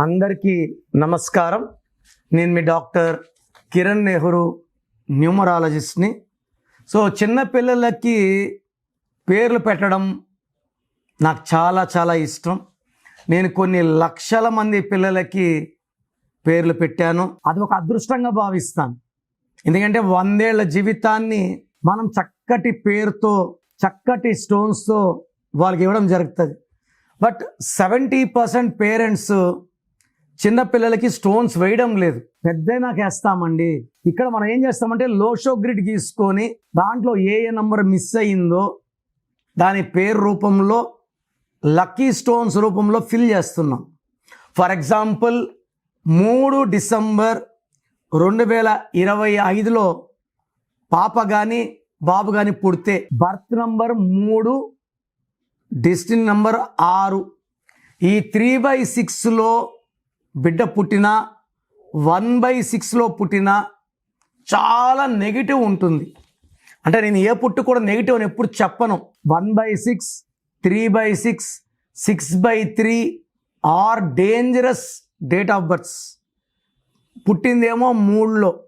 అందరికీ నమస్కారం. నేను మీ డాక్టర్ కిరణ్ నెహ్రూ న్యూమరాలజిస్ట్ని. సో చిన్న పిల్లలకి పేర్లు పెట్టడం నాకు చాలా చాలా ఇష్టం. నేను కొన్ని లక్షల మంది పిల్లలకి పేర్లు పెట్టాను. అది ఒక అదృష్టంగా భావిస్తాను. ఎందుకంటే వందేళ్ళ జీవితాన్ని మనం చక్కటి పేరుతో చక్కటి స్టోన్స్తో వాళ్ళకి ఇవ్వడం జరుగుతుంది. బట్ సెవెంటీ పర్సెంట్ పేరెంట్స్ చిన్నపిల్లలకి స్టోన్స్ వేయడం లేదు. పెద్దైనాక వేస్తామండి ఇక్కడ మనం ఏం చేస్తామంటే లోషో గ్రిడ్ గీసుకొని దాంట్లో ఏ ఏ నంబర్ మిస్ అయ్యిందో దాని పేరు రూపంలో లక్కీ స్టోన్స్ రూపంలో ఫిల్ చేస్తున్నాం. ఫర్ ఎగ్జాంపుల్ మూడు డిసెంబర్ రెండు వేల ఇరవై ఐదులో పాప కానీ బాబు కానీ పుడితే బర్త్ నంబర్ మూడు డెస్టిన్ నంబర్ ఆరు. ఈ త్రీ బై సిక్స్లో బిడ్డ పుట్టినా వన్ బై సిక్స్లో పుట్టినా చాలా నెగిటివ్ ఉంటుంది. అంటే నేను ఏ పుట్టు కూడా నెగిటివ్ అని ఎప్పుడు చెప్పను. One by six three by six six by three are dangerous date of births. పుట్టిందేమో మూడులో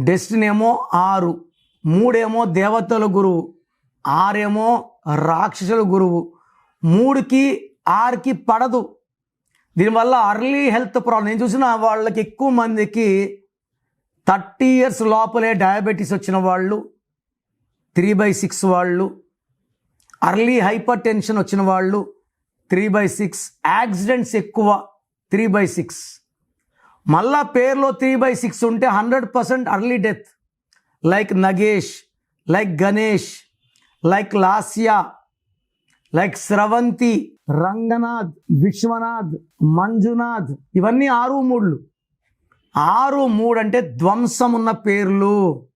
డెస్టిన్ ఏమో ఆరు మూడేమో దేవతల గురువు ఆరేమో రాక్షసుల గురువు మూడుకి ఆరుకి పడదు. దీనివల్ల అర్లీ హెల్త్ ప్రాబ్లం నేను చూసిన వాళ్ళకి ఎక్కువ మందికి థర్టీ ఇయర్స్ లోపలే డయాబెటీస్ వచ్చిన వాళ్ళు త్రీ బై సిక్స్ వాళ్ళు అర్లీ హైపర్ టెన్షన్ వచ్చిన వాళ్ళు త్రీ బై సిక్స్ యాక్సిడెంట్స్ ఎక్కువ త్రీ బై సిక్స్ మళ్ళా పేర్లో త్రీ బై సిక్స్ ఉంటే hundred percent early death like Nagesh like Ganesh like Lasya like Sravanthi Ranganath Vishwanath Manjunath ఇవన్నీ ఆరు మూడులు. ఆరు మూడు అంటే ధ్వంసం ఉన్న పేర్లు.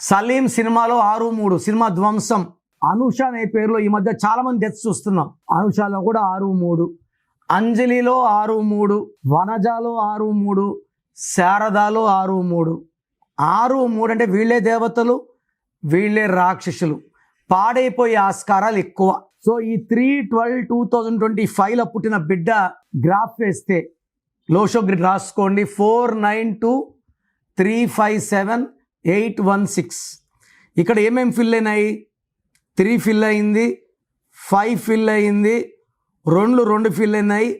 సలీం సినిమాలో ఆరు మూడు సినిమా ధ్వంసం. అనుష అనే పేరులో ఈ మధ్య చాలా మంది డెత్స్ చూస్తున్నాం. అనుషలో కూడా ఆరు మూడు. అంజలిలో ఆరు మూడు వనజాలో ఆరు మూడు శారదాలో ఆరు మూడు. ఆరు మూడు అంటే వీళ్ళే దేవతలు వీళ్ళే రాక్షసులు. పాడైపోయే ఆస్కారాలు ఎక్కువ. సో ఈ three twelve two thousand twenty ఫైవ్లో పుట్టిన బిడ్డ గ్రాఫ్ వేస్తే లోషో గ్రిడ్ రాసుకోండి. Four nine two three five seven eight one six. ఇక్కడ ఏమేమి ఫిల్ అయినాయి? త్రీ ఫిల్ అయింది ఫైవ్ ఫిల్ అయింది రెండు రెండు ఫిల్ అయినాయి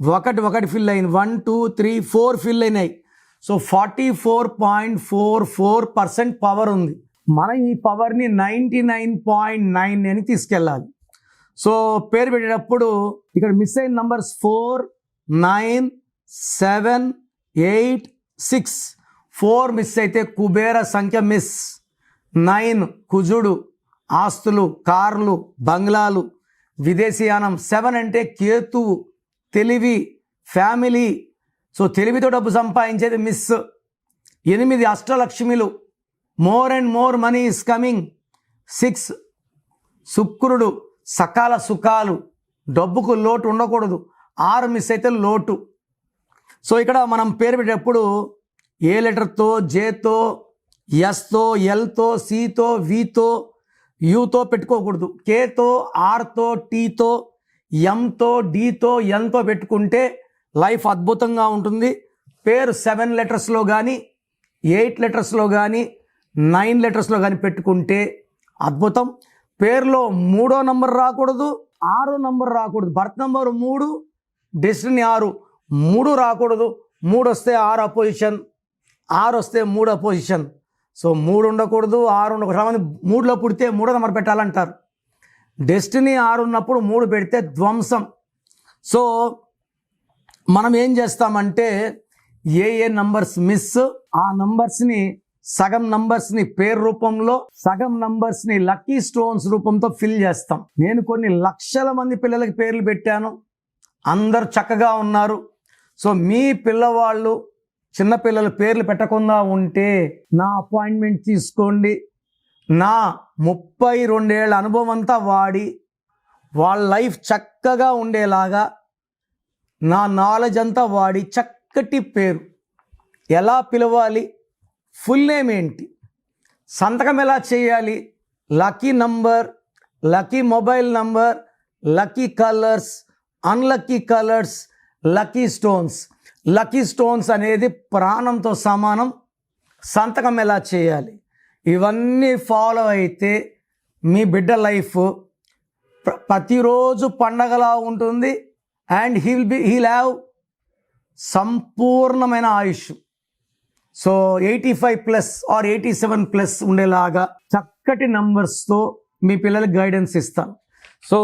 ఒకటి ఒకటి ఫిల్ అయింది. One two three four fill అయినాయి. So forty four point four four percent power ఉంది. మనం ఈ పవర్ని నైంటీ నైన్ పాయింట్ నైన్ అని తీసుకెళ్ళాలి. సో పేరు పెట్టేటప్పుడు ఇక్కడ మిస్ అయిన numbers four nine seven eight six. Four miss అయితే కుబేర సంఖ్య మిస్. నైన్ కుజుడు ఆస్తులు కార్లు బంగ్లాలు విదేశీయానం. సెవెన్ అంటే కేతువు తెలివి ఫ్యామిలీ. సో తెలివితో డబ్బు సంపాదించేది మిస్. ఎనిమిది అష్టలక్ష్మిలు. More and more money is coming. Six శుక్రుడు. సకాల సుఖాలు డబ్బుకు లోటు ఉండకూడదు. ఆరు మిస్ అయితే లోటు. సో ఇక్కడ మనం పేరు పెట్టేటప్పుడు ఏ లెటర్తో జేతో ఎస్తో ఎల్తో సితో వితో యూతో పెట్టుకోకూడదు. కేతో ఆర్తో టీతో ఎంతో డీతో ఎన్తో పెట్టుకుంటే లైఫ్ అద్భుతంగా ఉంటుంది. పేరు సెవెన్ లెటర్స్లో కానీ ఎయిట్ లెటర్స్లో కానీ నైన్ లెటర్స్లో కానీ పెట్టుకుంటే అద్భుతం. పేరులో మూడో నంబర్ రాకూడదు ఆరో నంబర్ రాకూడదు. బర్త్ నంబర్ మూడు డెస్టినీ ఆరు. మూడు రాకూడదు మూడు వస్తే ఆరు అపోజిషన్ ఆరు వస్తే మూడు అపోజిషన్. సో మూడు ఉండకూడదు ఆరు ఉండకూడదు. చాలామంది మూడులో పుడితే మూడో నెంబర్ పెట్టాలంటారు. డెస్టినీ ఆరు ఉన్నప్పుడు మూడు పెడితే ధ్వంసం. సో మనం ఏం చేస్తామంటే ఏ ఏ నంబర్స్ మిస్ ఆ నంబర్స్ని సగం నంబర్స్ని పేరు రూపంలో సగం నంబర్స్ని లక్కీ స్టోన్స్ రూపంతో ఫిల్ చేస్తాం. నేను కొన్ని లక్షల మంది పిల్లలకి పేర్లు పెట్టాను. అందరు చక్కగా ఉన్నారు. సో మీ పిల్లవాళ్ళు చిన్నపిల్లలు పేర్లు పెట్టకుండా ఉంటే నా అపాయింట్మెంట్ తీసుకోండి. నా ముప్పై రెండేళ్ళ అనుభవం అంతా వాడి వాళ్ళ లైఫ్ చక్కగా ఉండేలాగా నా నాలెడ్జ్ అంతా వాడి చక్కటి పేరు. ఎలా పిలవాలి? ఫుల్ నేమ్ ఏంటి? సంతకం ఎలా చేయాలి? Lucky number lucky mobile number lucky colours unlucky colours lucky stones. Lucky stones అనేది ప్రాణంతో సమానం. సంతకం ఎలా చేయాలి? ఇవన్నీ ఫాలో అయితే మీ బిడ్డ లైఫ్ ప్రతిరోజు పండగలా ఉంటుంది. And heal be heal have సంపూర్ణమైన ఆయుష్. So eighty five plus or eighty seven plus ఉండేలాగా చక్కటి నంబర్స్తో మీ పిల్లలకి గైడెన్స్ ఇస్తాను సో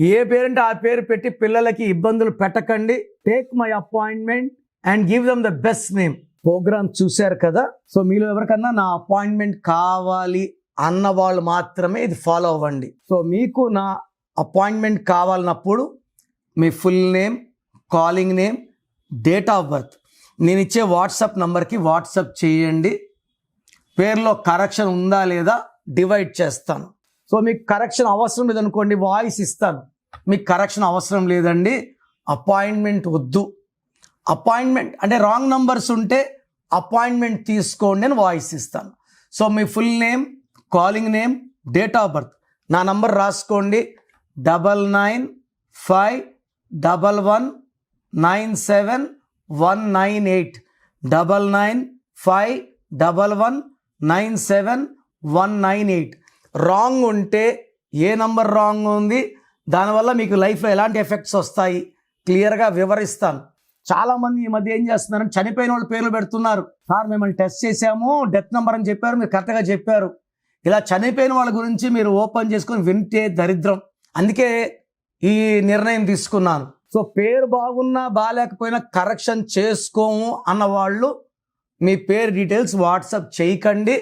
ఏ పేరంటే ఆ పేరు పెట్టి పిల్లలకి ఇబ్బందులు పెట్టకండి. Take my appointment and give them the best name program చూశారు కదా? సో మీలో ఎవరికన్నా నా అపాయింట్మెంట్ కావాలి అన్న వాళ్ళు మాత్రమే ఇది ఫాలో అవ్వండి. సో మీకు నా అపాయింట్మెంట్ కావాలన్నప్పుడు మీ full name calling name date of birth నేను ఇచ్చే వాట్సాప్ నంబర్కి వాట్సాప్ చేయండి. పేర్లో కరెక్షన్ ఉందా లేదా డివైడ్ చేస్తాను. సో మీకు కరెక్షన్ అవసరం లేదనుకోండి వాయిస్ ఇస్తాను. మీకు కరెక్షన్ అవసరం లేదండి అపాయింట్మెంట్ వద్దు. అపాయింట్మెంట్ అంటే రాంగ్ నంబర్స్ ఉంటే అపాయింట్మెంట్ తీసుకోండి అని వాయిస్ ఇస్తాను. So me full name calling name date of birth. నా నంబర్ రాసుకోండి double nine five double one nine seven one nine eight double nine five double one nine seven one nine eight wrong ఉంటే ఏ number wrong ఉంది? దానివల్ల మీకు లైఫ్లో ఎలాంటి effects వస్తాయి? క్లియర్గా వివరిస్తాను. చాలామంది ఈ మధ్య ఏం చేస్తున్నారంటే చనిపోయిన వాళ్ళు పేర్లు పెడుతున్నారు. సార్ మిమ్మల్ని టెస్ట్ చేశాము డెత్ నెంబర్ అని చెప్పారు మీరు కరెక్ట్గా చెప్పారు. ఇలా చనిపోయిన వాళ్ళ గురించి మీరు ఓపెన్ చేసుకొని వింటే దరిద్రం. అందుకే ఈ నిర్ణయం తీసుకున్నాను. సో పేరు బాగున్నా బాగాలేకపోయినా కరెక్షన్ చేసుకోము అన్న వాళ్ళు మీ పేరు డీటెయిల్స్ వాట్సాప్ చేయకండి.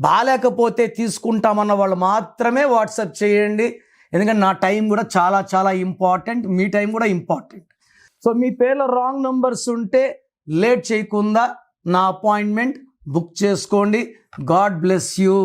బాగాలేకపోతే తీసుకుంటామన్న వాళ్ళు మాత్రమే వాట్సాప్ చేయండి. ఎందుకంటే నా టైం కూడా చాలా చాలా ఇంపార్టెంట్. మీ టైం కూడా ఇంపార్టెంట్. సో మీ పేర్లో రాంగ్ నంబర్స్ ఉంటే లేట్ చేయకుండా నా అపాయింట్మెంట్ బుక్ చేసుకోండి. God bless you.